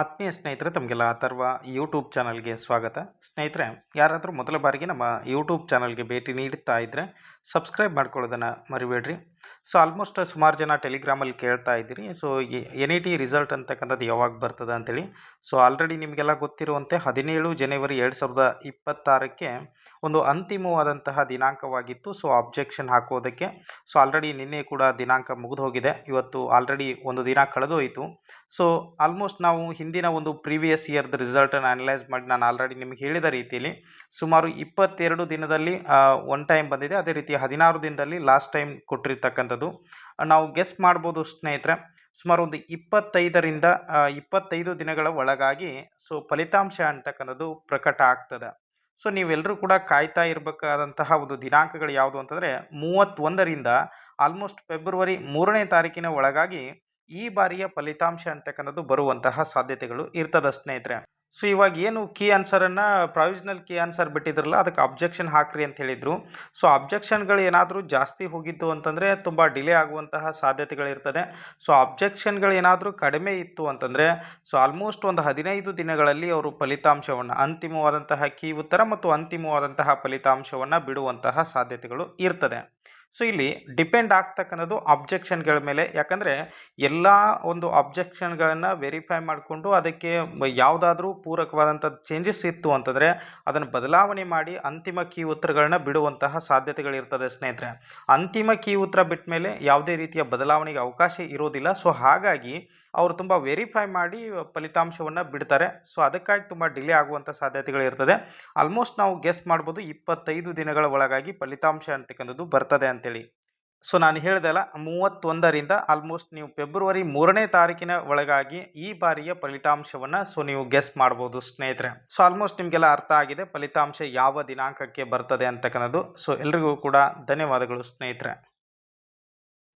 ಆತ್ಮೀಯ ಸ್ನೇಹಿತರೆ, ತಮಗೆಲ್ಲ ಅಥರ್ವ ಯೂಟ್ಯೂಬ್ ಚಾನಲ್ಗೆ ಸ್ವಾಗತ. ಸ್ನೇಹಿತರೆ, ಯಾರಾದರೂ ಮೊದಲ ಬಾರಿಗೆ ನಮ್ಮ ಯೂಟ್ಯೂಬ್ ಚಾನಲ್ಗೆ ಭೇಟಿ ನೀಡುತ್ತಾ ಇದ್ದರೆ ಸಬ್ಸ್ಕ್ರೈಬ್ ಮಾಡ್ಕೊಳ್ಳೋದನ್ನು ಮರಿಬೇಡ್ರಿ. ಸೊ ಆಲ್ಮೋಸ್ಟ್ ಸುಮಾರು ಜನ ಟೆಲಿಗ್ರಾಮಲ್ಲಿ ಕೇಳ್ತಾ ಇದ್ದೀರಿ. So N E T result ಅಂತಕ್ಕಂಥದ್ದು ಯಾವಾಗ ಬರ್ತದೆ ಅಂತೇಳಿ. ಸೊ ಆಲ್ರೆಡಿ ನಿಮಗೆಲ್ಲ ಗೊತ್ತಿರುವಂತೆ ಹದಿನೇಳು ಜನವರಿ ಎರಡು ಸಾವಿರದ ಇಪ್ಪತ್ತಾರಕ್ಕೆ ಒಂದು ಅಂತಿಮವಾದಂತಹ ದಿನಾಂಕವಾಗಿತ್ತು. ಸೊ ಅಬ್ಜೆಕ್ಷನ್ ಹಾಕೋದಕ್ಕೆ. ಸೊ ಆಲ್ರೆಡಿ ನಿನ್ನೆ ಕೂಡ ದಿನಾಂಕ ಮುಗಿದು ಹೋಗಿದೆ. ಇವತ್ತು ಆಲ್ರೆಡಿ ಒಂದು ದಿನ ಕಳೆದು ಹೋಯಿತು ಸೊ ಆಲ್ಮೋಸ್ಟ್ ನಾವು ಹಿಂದಿನ ಒಂದು ಪ್ರೀವಿಯಸ್ ಇಯರ್ದ ರಿಸಲ್ಟನ್ನು ಅನಲೈಸ್ ಮಾಡಿ ನಾನು ಆಲ್ರೆಡಿ ನಿಮಗೆ ಹೇಳಿದ ರೀತಿಯಲ್ಲಿ ಸುಮಾರು ಇಪ್ಪತ್ತೆರಡು ದಿನದಲ್ಲಿ ಒನ್ ಟೈಮ್ ಬಂದಿದೆ. ಅದೇ ರೀತಿ ಹದಿನಾರು ದಿನದಲ್ಲಿ ಲಾಸ್ಟ್ ಟೈಮ್ ಕೊಟ್ಟಿರ್ತಕ್ಕಂಥದ್ದು. ನಾವು ಗೆಸ್ ಮಾಡ್ಬೋದು ಸ್ನೇಹಿತರೆ, ಸುಮಾರು ಒಂದು ಇಪ್ಪತ್ತೈದರಿಂದ ಇಪ್ಪತ್ತೈದು ದಿನಗಳ ಒಳಗಾಗಿ ಸೊ ಫಲಿತಾಂಶ ಅಂತಕ್ಕಂಥದ್ದು ಪ್ರಕಟ ಆಗ್ತದೆ. ಸೊ ನೀವೆಲ್ಲರೂ ಕೂಡ ಕಾಯ್ತಾ ಇರಬೇಕಾದಂತಹ ಒಂದು ದಿನಾಂಕಗಳು ಯಾವುದು ಅಂತಂದರೆ, ಮೂವತ್ತೊಂದರಿಂದ ಆಲ್ಮೋಸ್ಟ್ ಫೆಬ್ರವರಿ ಮೂರನೇ ತಾರೀಕಿನ ಒಳಗಾಗಿ ಈ ಬಾರಿಯ ಫಲಿತಾಂಶ ಅಂತಕ್ಕಂಥದ್ದು ಬರುವಂತಹ ಸಾಧ್ಯತೆಗಳು ಇರ್ತದೆ ಸ್ನೇಹಿತರೆ. ಸೊ ಇವಾಗ ಏನು ಕೀ ಆನ್ಸರನ್ನು ಪ್ರಾವಿಷನಲ್ ಕೀ ಆನ್ಸರ್ ಬಿಟ್ಟಿದ್ರಲ್ಲ, ಅದಕ್ಕೆ ಅಬ್ಜೆಕ್ಷನ್ ಹಾಕ್ರಿ ಅಂತ ಹೇಳಿದರು. ಸೊ ಅಬ್ಜೆಕ್ಷನ್ಗಳು ಏನಾದರೂ ಜಾಸ್ತಿ ಹೋಗಿದ್ದು ಅಂತಂದರೆ ತುಂಬ ಡಿಲೇ ಆಗುವಂತಹ ಸಾಧ್ಯತೆಗಳಿರ್ತದೆ ಸೊ ಅಬ್ಜೆಕ್ಷನ್ಗಳು ಏನಾದರೂ ಕಡಿಮೆ ಇತ್ತು ಅಂತಂದರೆ ಸೊ ಆಲ್ಮೋಸ್ಟ್ ಒಂದು ಹದಿನೈದು ದಿನಗಳಲ್ಲಿ ಅವರು ಫಲಿತಾಂಶವನ್ನು, ಅಂತಿಮವಾದಂತಹ ಕೀ ಉತ್ತರ ಮತ್ತು ಅಂತಿಮವಾದಂತಹ ಫಲಿತಾಂಶವನ್ನು ಬಿಡುವಂತಹ ಸಾಧ್ಯತೆಗಳು ಇರ್ತದೆ. ಸೊ ಇಲ್ಲಿ ಡಿಪೆಂಡ್ ಆಗ್ತಕ್ಕಂಥದ್ದು ಅಬ್ಜೆಕ್ಷನ್ಗಳ ಮೇಲೆ. ಯಾಕಂದರೆ ಎಲ್ಲ ಒಂದು ಅಬ್ಜೆಕ್ಷನ್ಗಳನ್ನು ವೆರಿಫೈ ಮಾಡಿಕೊಂಡು ಅದಕ್ಕೆ ಯಾವುದಾದ್ರೂ ಪೂರಕವಾದಂಥ ಚೇಂಜಸ್ ಇತ್ತು ಅಂತಂದರೆ ಅದನ್ನು ಬದಲಾವಣೆ ಮಾಡಿ ಅಂತಿಮ ಕೀ ಉತ್ತರಗಳನ್ನ ಬಿಡುವಂತಹ ಸಾಧ್ಯತೆಗಳಿರ್ತದೆ ಸ್ನೇಹಿತರೆ. ಅಂತಿಮ ಕೀ ಉತ್ತರ ಬಿಟ್ಟ ಮೇಲೆ ಯಾವುದೇ ರೀತಿಯ ಬದಲಾವಣೆಗೆ ಅವಕಾಶ ಇರೋದಿಲ್ಲ. ಸೊ ಹಾಗಾಗಿ ಅವರು ತುಂಬ ವೆರಿಫೈ ಮಾಡಿ ಫಲಿತಾಂಶವನ್ನು ಬಿಡ್ತಾರೆ. ಸೊ ಅದಕ್ಕಾಗಿ ತುಂಬ ಡಿಲೇ ಆಗುವಂಥ ಸಾಧ್ಯತೆಗಳಿರ್ತದೆ ಆಲ್ಮೋಸ್ಟ್ ನಾವು ಗೆಸ್ ಮಾಡ್ಬೋದು ಇಪ್ಪತ್ತೈದು ದಿನಗಳ ಒಳಗಾಗಿ ಫಲಿತಾಂಶ ಅಂತಕ್ಕಂಥದ್ದು ಬರ್ತದೆ ಅಂತೇಳಿ. ಸೊ ನಾನು ಹೇಳ್ದಲ್ಲ ಮೂವತ್ತೊಂದರಿಂದ ಆಲ್ಮೋಸ್ಟ್ ನೀವು ಫೆಬ್ರವರಿ ಮೂರನೇ ತಾರೀಕಿನ ಒಳಗಾಗಿ ಈ ಬಾರಿಯ ಫಲಿತಾಂಶವನ್ನು ಸೊ ನೀವು ಗೆಸ್ ಮಾಡ್ಬೋದು ಸ್ನೇಹಿತರೆ. ಸೊ ಆಲ್ಮೋಸ್ಟ್ ನಿಮಗೆಲ್ಲ ಅರ್ಥ ಆಗಿದೆ, ಫಲಿತಾಂಶ ಯಾವ ದಿನಾಂಕಕ್ಕೆ ಬರ್ತದೆ ಅಂತಕ್ಕಂಥದ್ದು. ಸೊ ಎಲ್ರಿಗೂ ಕೂಡ ಧನ್ಯವಾದಗಳು ಸ್ನೇಹಿತರೆ.